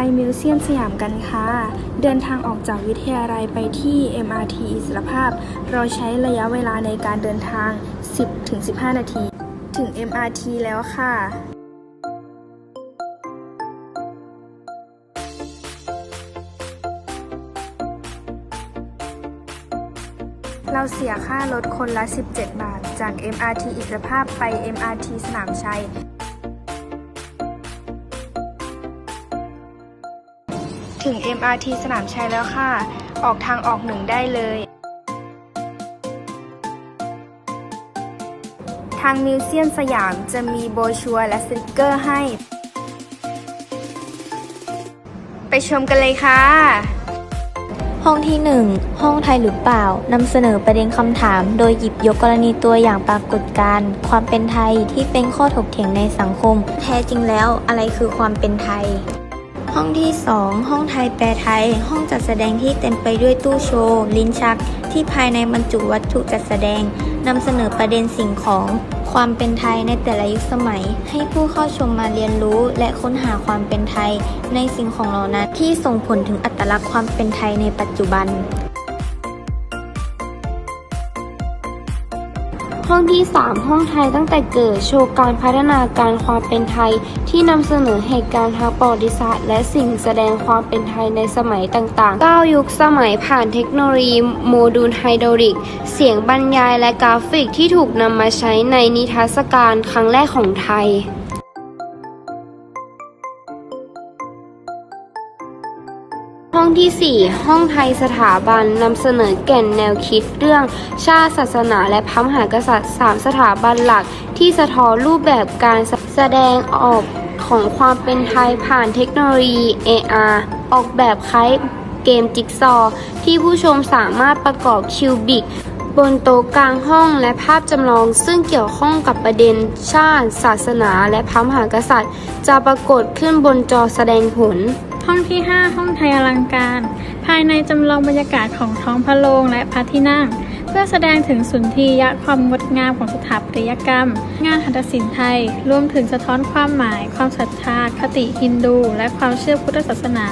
ไปมิวเซียมสยามกันค่ะ เดินทางออกจากวิทยาลัยไปที่ MRT อิสรภาพ เราใช้ระยะเวลาในการเดินทาง 10-15 นาที ถึง MRT แล้วค่ะเราเสียค่ารถคนละ 17 บาท จาก MRT อิสรภาพไป MRT สนามชัย ถึง MRT สนามชัยแล้วค่ะ ออกทางออกหนึ่งได้เลย ทางมิวเซียมสยามจะมีโบชัวและสติกเกอร์ให้ ไปชมกันเลยค่ะ ห้องที่ 1 ห้องไทยหรือเปล่านำเสนอประเด็นคำถาม โดยหยิบยกกรณีตัวอย่างปรากฏการณ์ความเป็นไทยที่เป็นข้อถกเถียงในสังคม แท้จริงแล้วอะไรคือความเป็นไทย ห้องที่ 2 ห้องไทยแปลไทย ห้องจัดแสดงที่เต็มไปด้วยตู้โชว์ ลิ้นชัก ที่ภายในบรรจุวัตถุจัดแสดงนำเสนอประเด็นสิ่งของ ความเป็นไทยในแต่ละยุคสมัย ให้ผู้เข้าชมมาเรียนรู้ และค้นหาความเป็นไทย ในสิ่งของเหล่านั้นที่ส่งผลถึงอัตลักษณ์ความเป็นไทยในปัจจุบัน ห้องที่ 3 ห้องไทยตั้งแต่เกิดโชว์การพัฒนาการความเป็นไทย ที่นำเสนอเหตุการณ์ทางประวัติศาสตร์ และสิ่งแสดงความเป็นไทยในสมัยต่างๆก้าวยุคสมัยผ่านเทคโนโลยีโมดูลไฮดรอลิก เสียงบรรยายและกราฟิกที่ถูกนำมาใช้ในนิทรรศการครั้งแรกของไทย องที่ 4 ห้องไทยสถาบันนำเสนอแก่นแนวคิดเรื่อง ชาติศาสนาและพระมหากษัตริย์ 3 สถาบันหลัก ที่สะท้อนรูปแบบการแสดงออกของความเป็นไทยผ่านเทคโนโลยี AR ออกแบบคล้ายเกมจิ๊กซอว์ที่ผู้ชมสามารถประกอบคิวบิกบนโต๊ะกลางห้องและภาพจำลองซึ่งเกี่ยวข้องกับประเด็น ชาติ ศาสนา และพระมหากษัตริย์ จะปรากฏขึ้นบนจอแสดงผล ห้องที่ 5 ห้องไทยอลังการ ภายในจำลองบรรยากาศของท้องพระโรงและพระที่นั่ง เพื่อแสดงถึงสุนทรียะความงดงามของสถาปัตยกรรม งานหัตถศิลป์ไทย รวมถึงสะท้อนความหมาย ความศรัทธา คติฮินดู และความเชื่อพุทธศาสนา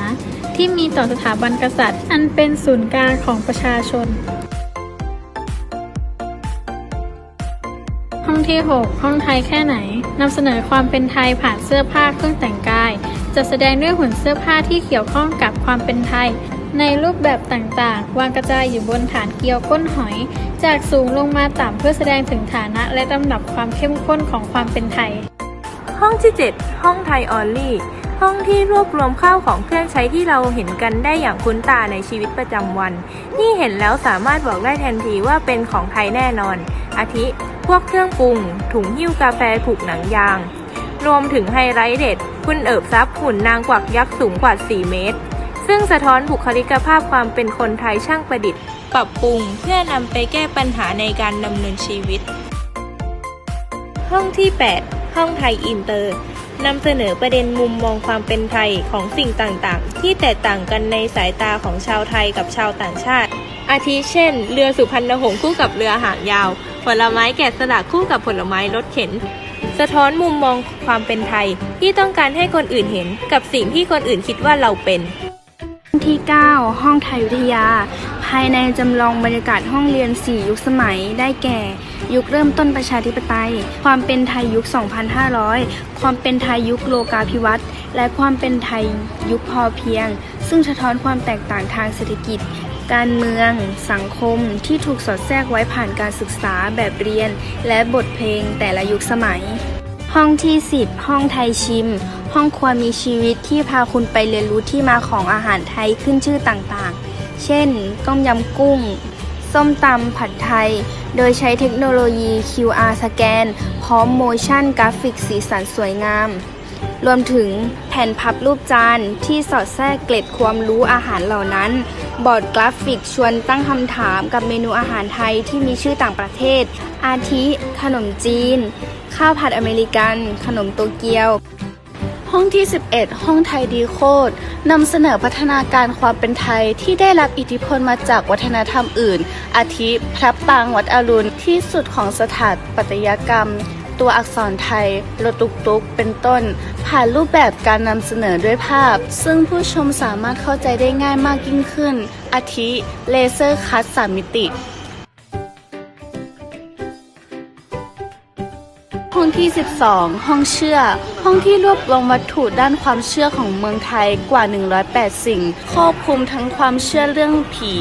ที่มีต่อสถาบันกษัตริย์ อันเป็นศูนย์กลางของประชาชนห้องที่ 6 ห้องไทยแค่ไหนนำเสนอความเป็นไทยผ่านเสื้อผ้าเครื่องแต่งกาย จะแสดงด้วยหุ่นเสื้อผ้าที่เกี่ยวข้องกับความเป็นไทย ในรูปแบบต่างๆ วางกระจายอยู่บนฐานเกลียวก้นหอย จากสูงลงมาต่ำเพื่อแสดงถึงฐานะและลำดับความเข้มข้นของความเป็นไทย ห้องที่ 7 ห้องไทยออลลี่ ห้องที่รวบรวมข้าวของเครื่องใช้ที่เราเห็นกันได้อย่างคุ้นตาในชีวิตประจำวันที่เห็นแล้วสามารถบอกได้ทันทีว่าเป็นของไทยแน่นอน อาทิ พวกเครื่องปรุง ถุงหิ้วกาแฟผูกหนังยาง รวมถึงไฮไลท์เด็ด คุณเอิบซับหุ่นนางกวักยักษ์สูงกว่า 4 เมตร ซึ่งสะท้อนบุคลิกภาพความเป็นคนไทยช่างประดิษฐ์ ปรับปรุงเพื่อนำไปแก้ปัญหาในการดำเนินชีวิต ห้องที่ 8 ห้องไทยอินเตอร์นำเสนอประเด็นมุมมองความเป็นไทยของสิ่งต่างๆ ที่แตกต่างกันในสายตาของชาวไทยกับชาวต่างชาติ อาทิเช่น เรือสุพรรณหงส์คู่กับเรือหางยาว ผลไม้แกะสลักคู่กับผลไม้รถเข็น สะท้อนมุมมองความเป็นไทย ที่ต้องการให้คนอื่นเห็นกับสิ่งที่คนอื่นคิดว่าเราเป็น ที่ 9 ห้องไทยวิทยา ภายในจำลองบรรยากาศห้องเรียน 4 ยุคสมัยได้แก่ ยุคเริ่มต้นประชาธิปไตย ความเป็นไทยยุค 2,500 ความเป็นไทยยุคโลกาภิวัตน์และความเป็นไทยยุคพอเพียง ซึ่งสะท้อนความแตกต่างทางเศรษฐกิจ การเมือง สังคมที่ถูกสอดแทรกไว้ผ่านการศึกษาแบบเรียน และบทเพลงแต่ละยุคสมัย ห้องที่ 10 ห้องไทยชิม ห้องครัวมีชีวิตที่พาคุณไปเรียนรู้ที่มาของอาหารไทยขึ้นชื่อต่างๆ เช่น ต้มยำกุ้ง ส้มตำผัดไทย โดยใช้เทคโนโลยี QR สแกน พร้อมโมชั่นกราฟิกสีสันสวยงาม รวมถึงแผ่นพับรูปจานที่สอดแทรกเกล็ดความรู้อาหารเหล่านั้น บอร์ดกราฟิกชวนตั้งคำถามกับเมนูอาหารไทยที่มีชื่อต่างประเทศ อาทิ ขนมจีน ข้าวผัดอเมริกัน ขนมโตเกียว ห้องที่ 11 ห้องไทยดีโคดนำเสนอพัฒนาการความเป็นไทยที่ได้รับอิทธิพลมาจากวัฒนธรรมอื่น อาทิพระปรางวัดอรุณที่สุดของสถาปัตยกรรม ตัวอักษรไทยรถตุกตุกๆเป็นต้น ผ่านรูปแบบการนำเสนอด้วยภาพ ซึ่งผู้ชมสามารถเข้าใจได้ง่ายมากยิ่งขึ้น อาทิ เลเซอร์คัตสามมิติ องที่ 12 ห้องเชื่อ ห้องที่รวบรวมวัตถุด้านความเชื่อของเมืองไทยกว่า 108 สิ่ง ครอบคลุมทั้งความเชื่อเรื่องผี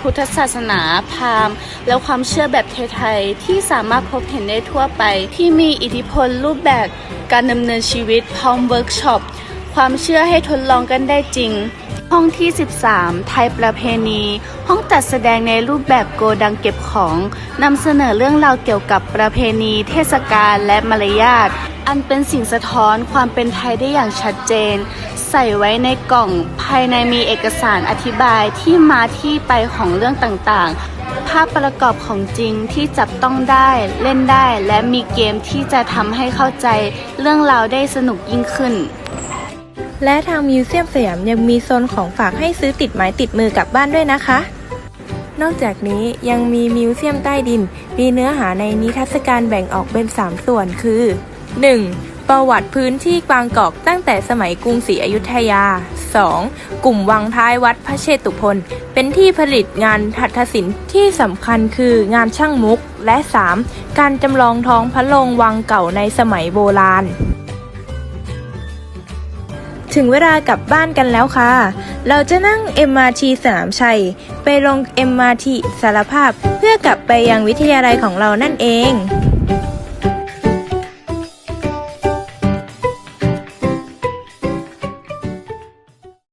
พุทธศาสนาพราหมณ์ และความเชื่อแบบไทยๆที่สามารถพบเห็นได้ทั่วไป ที่มีอิทธิพลรูปแบบการดำเนินชีวิตพร้อมเวิร์กช็อป ความเชื่อให้ทดลองกันได้จริง ห้องที่ 13 ไทยประเพณี ห้องจัดแสดงในรูปแบบโกดังเก็บของนำเสนอเรื่องราวเกี่ยวกับประเพณี เทศกาลและมารยาทอันเป็นสิ่งสะท้อนความเป็นไทยได้อย่างชัดเจน ใส่ไว้ในกล่องภายในมีเอกสารอธิบายที่มาที่ไปของเรื่องต่างๆ ภาพประกอบของจริงที่จับต้องได้เล่นได้และมีเกมที่จะทำให้เข้าใจเรื่องราวได้สนุกยิ่งขึ้น และทางมิวเซียมสยามยังมีโซนของฝากให้ซื้อติดไม้ติดมือกลับบ้านด้วยนะคะ นอกจากนี้ยังมีมิวเซียมใต้ดิน มีเนื้อหาในนิทรรศการแบ่งออกเป็น 3 ส่วนคือ 1. ประวัติพื้นที่บางกอกตั้งแต่สมัยกรุงศรีอยุธยา 2. กลุ่มวังท้ายวัดพระเชตุพนเป็นที่ผลิตงานหัตถศิลป์ที่สำคัญคืองานช่างมุก และ 3. การจำลองท้องพระโรงวังเก่าในสมัยโบราณ ถึงเวลากลับบ้านกันแล้วค่ะ เราจะนั่ง MRT สนามชัย ไปลง MRT สารภาพเพื่อกลับไปยังวิทยาลัยของเรานั่นเอง